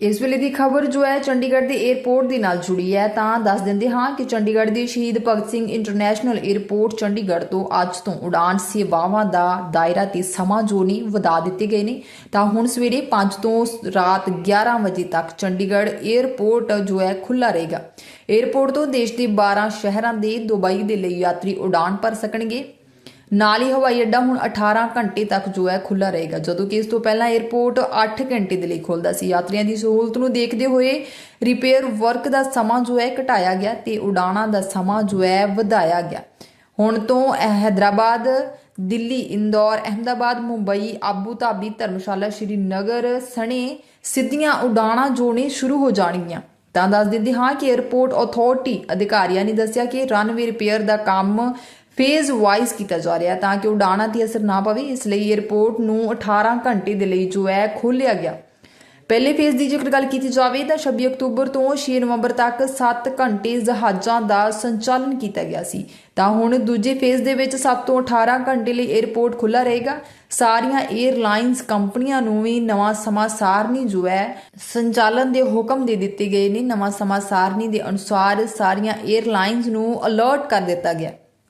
ਇਸ ਵੇਲੇ ਦੀ ਖਬਰ ਜੋ ਹੈ, ਚੰਡੀਗੜ੍ਹ ਦੇ 에ਅਰਪੋਰਟ ਦੇ ਨਾਲ ਜੁੜੀ ਹੈ। ਤਾਂ ਦੱਸ ਦਿੰਦੇ ਹਾਂ ਕਿ ਚੰਡੀਗੜ੍ਹ ਦੇ ਸ਼ਹੀਦ ਭਗਤ ਸਿੰਘ ਇੰਟਰਨੈਸ਼ਨਲ 에ਅਰਪੋਰਟ ਚੰਡੀਗੜ੍ਹ ਤੋਂ ਅੱਜ ਤੋਂ ਉਡਾਨ ਸੇਵਾਵਾਂ ਦਾ ਦਾਇਰਾ ਤੇ ਸਮਾਂ ਜੋ ਨੇ, ਵਧਾ ਦਿੱਤੇ ਗਏ ਨੇ। ਤਾਂ ਹੁਣ ਸਵੇਰੇ 5 ਤੋਂ ਰਾਤ 11 ਵਜੇ ਤੱਕ ਚੰਡੀਗੜ੍ਹ 에ਅਰਪੋਰਟ ਜੋ ਹੈ ਖੁੱਲਾ ਰਹੇਗਾ। 에ਅਰਪੋਰਟ ਤੋਂ ਦੇਸ਼ ਦੇ 12 ਸ਼ਹਿਰਾਂ ਦੇ ਦੁਬਈ ਦੇ ਲਈ ਯਾਤਰੀ ਉਡਾਨ ਭਰ ਸਕਣਗੇ। ਨਾਲ ਹੀ ਹਵਾਈ ਅੱਡਾ ਹੁਣ 18 ਘੰਟੇ ਤੱਕ ਜੋ ਹੈ ਖੁੱਲਾ ਰਹੇਗਾ। ਜਦੋਂ ਕਿ ਇਸ ਤੋਂ ਪਹਿਲਾਂ 에ਅਰਪੋਰਟ 8 ਘੰਟੇ ਦੇ ਲਈ ਖੁੱਲਦਾ ਸੀ। ਯਾਤਰੀਆਂ ਦੀ ਸਹੂਲਤ ਨੂੰ ਦੇਖਦੇ ਹੋਏ ਰਿਪੇਅਰ ਵਰਕ ਦਾ ਸਮਾਂ ਜੋ ਹੈ ਘਟਾਇਆ ਗਿਆ ਤੇ ਉਡਾਣਾਂ ਦਾ ਸਮਾਂ ਜੋ ਹੈ ਵਧਾਇਆ ਗਿਆ। ਹੁਣ ਤੋਂ ਇਹ ਹੈਦਰਾਬਾਦ, ਦਿੱਲੀ, ਇੰਦੌਰ, ਅਹਮਦਾਬਾਦ, ਮੁੰਬਈ, ਆਬੂ ਧਾਬੀ, ਧਰਮਸ਼ਾਲਾ, ਸ਼੍ਰੀਨਗਰ ਸਣੇ ਸਿੱਧੀਆਂ ਉਡਾਣਾਂ ਜੋਣੇ ਸ਼ੁਰੂ ਹੋ ਜਾਣਗੀਆਂ। ਤਾਂ ਦੱਸ ਦਿੰਦੇ ਹਾਂ ਕਿ 에ਅਰਪੋਰਟ ਅਥਾਰਟੀ ਅਧਿਕਾਰੀਆਂ ਨੇ ਦੱਸਿਆ ਕਿ ਰਨਵੇ ਰਿਪੇਅਰ ਦਾ ਕੰਮ ਫੇਜ਼ ਵਾਈਜ਼ ਕੀਤਾ ਜਾ ਰਿਹਾ ਤਾਂ ਕਿ ਉਹ ਡਾਣਾ ਤੇ ਅਸਰ ਨਾ ਪਵੇ, ਇਸ ਲਈ 에ਅਰਪੋਰਟ ਨੂੰ 18 ਘੰਟੇ ਦੇ ਲਈ ਜੋ ਹੈ ਖੋਲਿਆ ਗਿਆ। ਪਹਿਲੇ ਫੇਜ਼ ਦੀ ਜੇਕਰ ਗੱਲ ਕੀਤੀ ਜਾਵੇ ਤਾਂ 26 ਅਕਤੂਬਰ ਤੋਂ 6 ਨਵੰਬਰ ਤੱਕ 7 ਘੰਟੇ ਜਹਾਜ਼ਾਂ ਦਾ ਸੰਚਾਲਨ ਕੀਤਾ ਗਿਆ ਸੀ। ਤਾਂ ਹੁਣ ਦੂਜੇ ਫੇਜ਼ ਦੇ ਵਿੱਚ 7 ਤੋਂ 18 ਘੰਟੇ ਲਈ 에ਅਰਪੋਰਟ ਖੁੱਲਾ ਰਹੇਗਾ। ਸਾਰੀਆਂ 에ਅਰਲਾਈਨਸ ਕੰਪਨੀਆਂ ਨੂੰ ਵੀ ਨਵਾਂ ਸਮਾਂ ਸਾਰਨੀ ਜੋ ਹੈ ਸੰਚਾਲਨ ਦੇ ਹੁਕਮ ਦੇ ਦਿੱਤੇ ਗਏ ਨੇ। ਨਵਾਂ ਸਮਾਂ ਸਾਰਨੀ ਦੇ ਅਨੁਸਾਰ ਸਾਰੀਆਂ 에ਅਰਲਾਈਨਸ ਨੂੰ ਅਲਰਟ ਕਰ ਦਿੱਤਾ ਗਿਆ।